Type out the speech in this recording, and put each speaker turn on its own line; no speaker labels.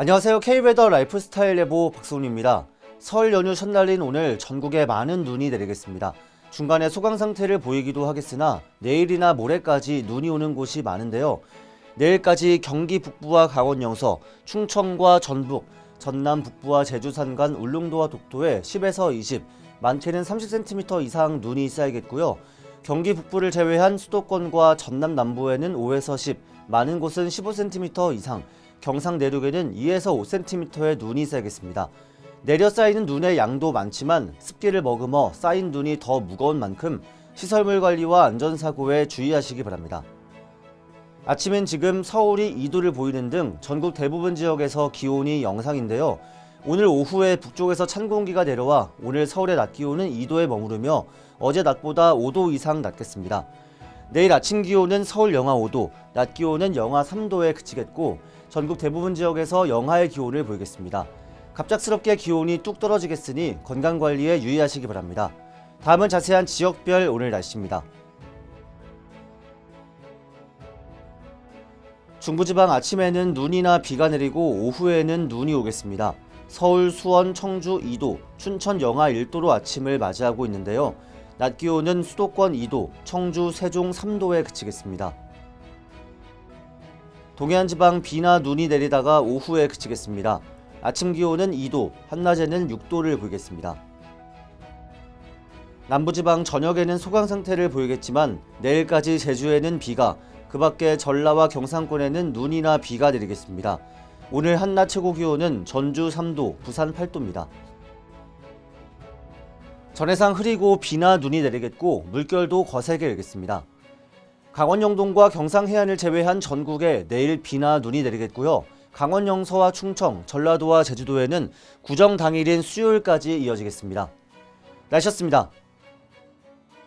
안녕하세요. K웨더 라이프스타일 예보 박수훈입니다. 설 연휴 첫날인 오늘 전국에 많은 눈이 내리겠습니다. 중간에 소강 상태를 보이기도 하겠으나 내일이나 모레까지 눈이 오는 곳이 많은데요. 내일까지 경기 북부와 강원 영서, 충청과 전북, 전남 북부와 제주 산간, 울릉도와 독도에 10에서 20, 많게는 30cm 이상 눈이 쌓이겠고요. 경기 북부를 제외한 수도권과 전남 남부에는 5에서 10, 많은 곳은 15cm 이상, 경상 내륙에는 2에서 5cm의 눈이 쌓이겠습니다. 내려 쌓이는 눈의 양도 많지만 습기를 머금어 쌓인 눈이 더 무거운 만큼 시설물 관리와 안전사고에 주의하시기 바랍니다. 아침엔 지금 서울이 2도를 보이는 등 전국 대부분 지역에서 기온이 영상인데요. 오늘 오후에 북쪽에서 찬 공기가 내려와 오늘 서울의 낮 기온은 2도에 머무르며 어제 낮보다 5도 이상 낮겠습니다. 내일 아침 기온은 서울 영하 5도, 낮 기온은 영하 3도에 그치겠고 전국 대부분 지역에서 영하의 기온을 보이겠습니다. 갑작스럽게 기온이 뚝 떨어지겠으니 건강 관리에 유의하시기 바랍니다. 다음은 자세한 지역별 오늘 날씨입니다. 중부지방 아침에는 눈이나 비가 내리고 오후에는 눈이 오겠습니다. 서울, 수원, 청주 2도, 춘천 영하 1도로 아침을 맞이하고 있는데요. 낮 기온은 수도권 2도, 청주, 세종 3도에 그치겠습니다. 동해안 지방 비나 눈이 내리다가 오후에 그치겠습니다. 아침 기온은 2도, 한낮에는 6도를 보이겠습니다. 남부지방 저녁에는 소강 상태를 보이겠지만 내일까지 제주에는 비가, 그 밖에 전라와 경상권에는 눈이나 비가 내리겠습니다. 오늘 한낮 최고 기온은 전주 3도, 부산 8도입니다. 전해상 흐리고 비나 눈이 내리겠고 물결도 거세게 일겠습니다. 강원 영동과 경상 해안을 제외한 전국에 내일 비나 눈이 내리겠고요. 강원 영서와 충청, 전라도와 제주도에는 구정 당일인 수요일까지 이어지겠습니다. 날씨였습니다.